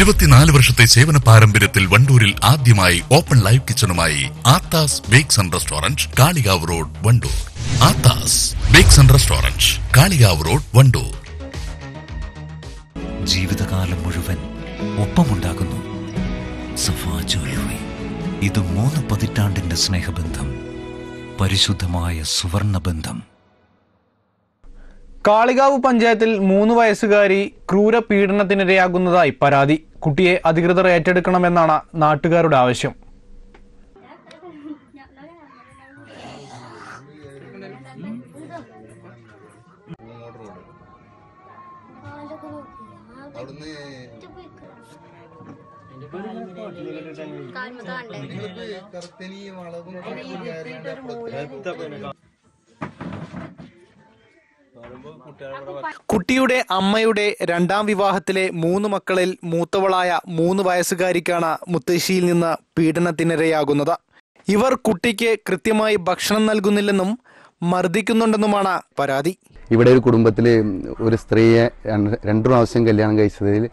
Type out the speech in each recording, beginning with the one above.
ഇരുപത്തിനാല് വർഷത്തെ സേവന പാരമ്പര്യത്തിൽ വണ്ടൂരിൽ ആദ്യമായി open live കിച്ചണുമായി Athas bakes and restaurant Kalikavu road Wandoor. Athas bakes and restaurant Kalikavu road Wandoor. ജീവിതകാലം മുഴുവൻ ഒപ്പമുണ്ടാകുന്നു. സഫാ ജ്വല്ലറി ഇത് മൂന്ന് പതിറ്റാണ്ടിന്റെ സ്നേഹബന്ധം പരിശുദ്ധമായ സുവർണ ബന്ധം കാളികാവ് പഞ്ചായത്തിൽ മൂന്ന് വയസ്സുകാരി ക്രൂരപീഡനത്തിനിരയാകുന്നതായി പരാതി. കുട്ടിയെ അധികൃതർ ഏറ്റെടുക്കണമെന്നാണ് നാട്ടുകാരുടെ ആവശ്യം. കുട്ടിയുടെ അമ്മയുടെ രണ്ടാം വിവാഹത്തിലെ മൂന്ന് മക്കളിൽ മൂത്തവളായ മൂന്ന് വയസ്സുകാരിക്കാണ് മുത്തശ്ശിയിൽ നിന്ന് പീഡനത്തിനിരയാകുന്നത്. ഇവർ കുട്ടിക്ക് കൃത്യമായി ഭക്ഷണം നൽകുന്നില്ലെന്നും മർദ്ദിക്കുന്നുണ്ടെന്നുമാണ് പരാതി. ഇവിടെ ഒരു കുടുംബത്തിൽ ഒരു സ്ത്രീയെ രണ്ടു പ്രാവശ്യം കല്യാണം കഴിച്ചതിൽ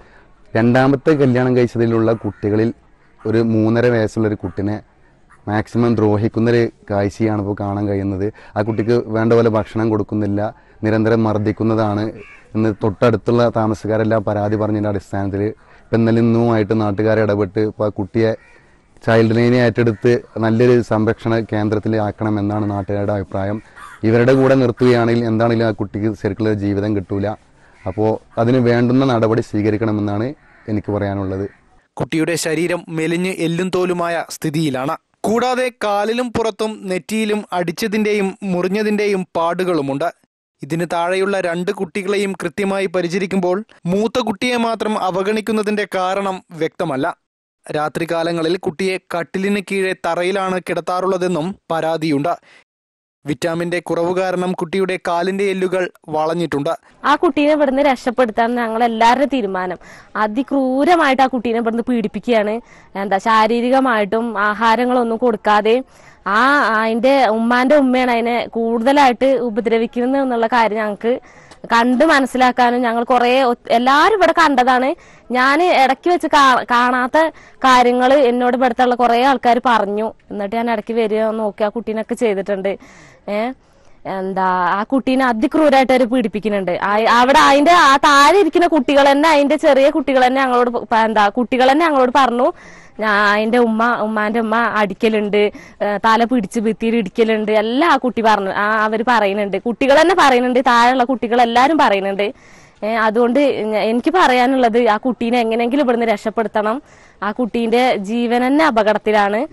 രണ്ടാമത്തെ കല്യാണം കഴിച്ചതിലുള്ള കുട്ടികളിൽ ഒരു മൂന്നര വയസ്സുള്ള ഒരു കുട്ടിനെ മാക്സിമം ദ്രോഹിക്കുന്നൊരു കാഴ്ചയാണ് ഇപ്പോൾ കാണാൻ കഴിയുന്നത്. ആ കുട്ടിക്ക് വേണ്ട പോലെ ഭക്ഷണം കൊടുക്കുന്നില്ല. നിരന്തരം മർദ്ദിക്കുന്നതാണ് എന്ന് തൊട്ടടുത്തുള്ള താമസക്കാരെല്ലാം പരാതി പറഞ്ഞതിന്റെ അടിസ്ഥാനത്തിൽ ഇപ്പം ഇന്നലെ ഇന്നുമായിട്ട് നാട്ടുകാരെ ഇടപെട്ട് ഇപ്പോൾ കുട്ടിയെ ചൈൽഡ് ലൈനെ ഏറ്റെടുത്ത് നല്ലൊരു സംരക്ഷണ കേന്ദ്രത്തിൽ ആക്കണമെന്നാണ് നാട്ടുകാരുടെ അഭിപ്രായം. ഇവരുടെ കൂടെ നിർത്തുകയാണെങ്കിൽ എന്താണെങ്കിലും ആ കുട്ടിക്ക് ശരിക്കുള്ള ജീവിതം കിട്ടൂല. അപ്പോൾ അതിന് വേണ്ടുന്ന നടപടി സ്വീകരിക്കണമെന്നാണ് എനിക്ക് പറയാനുള്ളത്. കുട്ടിയുടെ ശരീരം മെലിഞ്ഞ് എല്ലും തോലുമായ സ്ഥിതിയിലാണ്. കൂടാതെ കാലിലും പുറത്തും നെറ്റിയിലും അടിച്ചതിന്റെയും മുറിഞ്ഞതിന്റെയും പാടുകളുമുണ്ട്. ഇതിന് താഴെയുള്ള രണ്ട് കുട്ടികളെയും കൃത്യമായി പരിചരിക്കുമ്പോൾ മൂത്ത കുട്ടിയെ മാത്രം അവഗണിക്കുന്നതിന്റെ കാരണം വ്യക്തമല്ല. രാത്രികാലങ്ങളിൽ കുട്ടിയെ കട്ടിലിന് കീഴെ തറയിലാണ് കിടത്താറുള്ളതെന്നും പരാതിയുണ്ട്. വിറ്റാമിന്റെ കുറവ് കാരണം കുട്ടിയുടെ കാലിന്റെ എല്ലുകൾ വളഞ്ഞിട്ടുണ്ട്. ആ കുട്ടീനെ ഇവിടുന്ന് രക്ഷപ്പെടുത്താൻ ഞങ്ങൾ എല്ലാവരുടെ തീരുമാനം. അതിക്രൂരമായിട്ട് ആ കുട്ടീനെ ഇവിടുന്ന് പീഡിപ്പിക്കുകയാണ്. എന്താ ശാരീരികമായിട്ടും ആഹാരങ്ങളൊന്നും കൊടുക്കാതെ ആ അതിന്റെ ഉമ്മാന്റെ ഉമ്മയാണ് അതിനെ കൂടുതലായിട്ട് ഉപദ്രവിക്കുന്നത് എന്നുള്ള കാര്യം ഞങ്ങൾക്ക് കണ്ട് മനസ്സിലാക്കാനും ഞങ്ങൾ കുറെ എല്ലാരും ഇവിടെ കണ്ടതാണ്. ഞാൻ ഇടയ്ക്ക് വെച്ച് കാണാത്ത കാര്യങ്ങൾ എന്നോട് ഇവിടുത്തുള്ള കുറെ ആൾക്കാർ പറഞ്ഞു. എന്നിട്ട് ഞാൻ ഇടയ്ക്ക് വരിക നോക്കി ആ കുട്ടീനൊക്കെ ചെയ്തിട്ടുണ്ട്. ഏഹ് എന്താ ആ കുട്ടീനെ അതിക്രൂരായിട്ട് അവർ പീഡിപ്പിക്കുന്നുണ്ട് അവിടെ അതിന്റെ ആ താഴെ ഇരിക്കുന്ന കുട്ടികൾ തന്നെ അതിന്റെ ചെറിയ കുട്ടികൾ തന്നെ ഞങ്ങളോട് എന്താ കുട്ടികൾ തന്നെ ഞങ്ങളോട് പറഞ്ഞു. അതിന്റെ ഉമ്മ ഉമ്മാന്റെ ഉമ്മ അടിക്കലുണ്ട്. തല പിടിച്ച് ഭിത്തിയിൽ ഇടിക്കലുണ്ട്. എല്ലാ കുട്ടി പറഞ്ഞു ആ അവർ പറയുന്നുണ്ട്. കുട്ടികൾ തന്നെ പറയുന്നുണ്ട് താഴെയുള്ള കുട്ടികൾ എല്ലാരും പറയുന്നുണ്ട്. അതുകൊണ്ട് എനിക്ക് പറയാനുള്ളത് ആ കുട്ടീനെ എങ്ങനെയെങ്കിലും ഇവിടുന്ന് രക്ഷപ്പെടുത്തണം. ആ കുട്ടീന്റെ ജീവൻ തന്നെ അപകടത്തിലാണ്.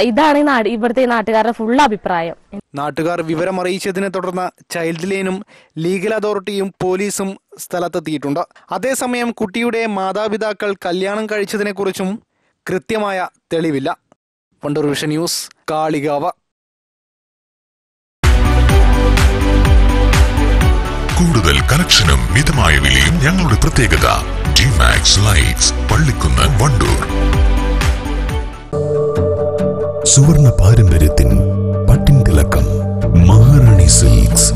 ഇതാണ് ഈ ഇവിടുത്തെ നാട്ടുകാരുടെ ഫുൾ അഭിപ്രായം. നാട്ടുകാർ വിവരം അറിയിച്ചതിനെ തുടർന്ന് ചൈൽഡ് ലൈനും ലീഗൽ അതോറിറ്റിയും പോലീസും സ്ഥലത്തെത്തിയിട്ടുണ്ട്. അതേസമയം കുട്ടിയുടെ മാതാപിതാക്കൾ കല്യാണം കഴിച്ചതിനെക്കുറിച്ചും കൃത്യമായ തെളിവില്ല. Wandoor vision news Kalikavu. കൂടുതൽ കണക്ഷനും മിതമായ വിലയും ഞങ്ങളുടെ പ്രത്യേകത. Dimax lights Pallikkunnu Wandoor. സുവർണ പാരമ്പര്യത്തിൻ പട്ടിൻ തിളക്കം മഹാറാണി സിൽക്സ്.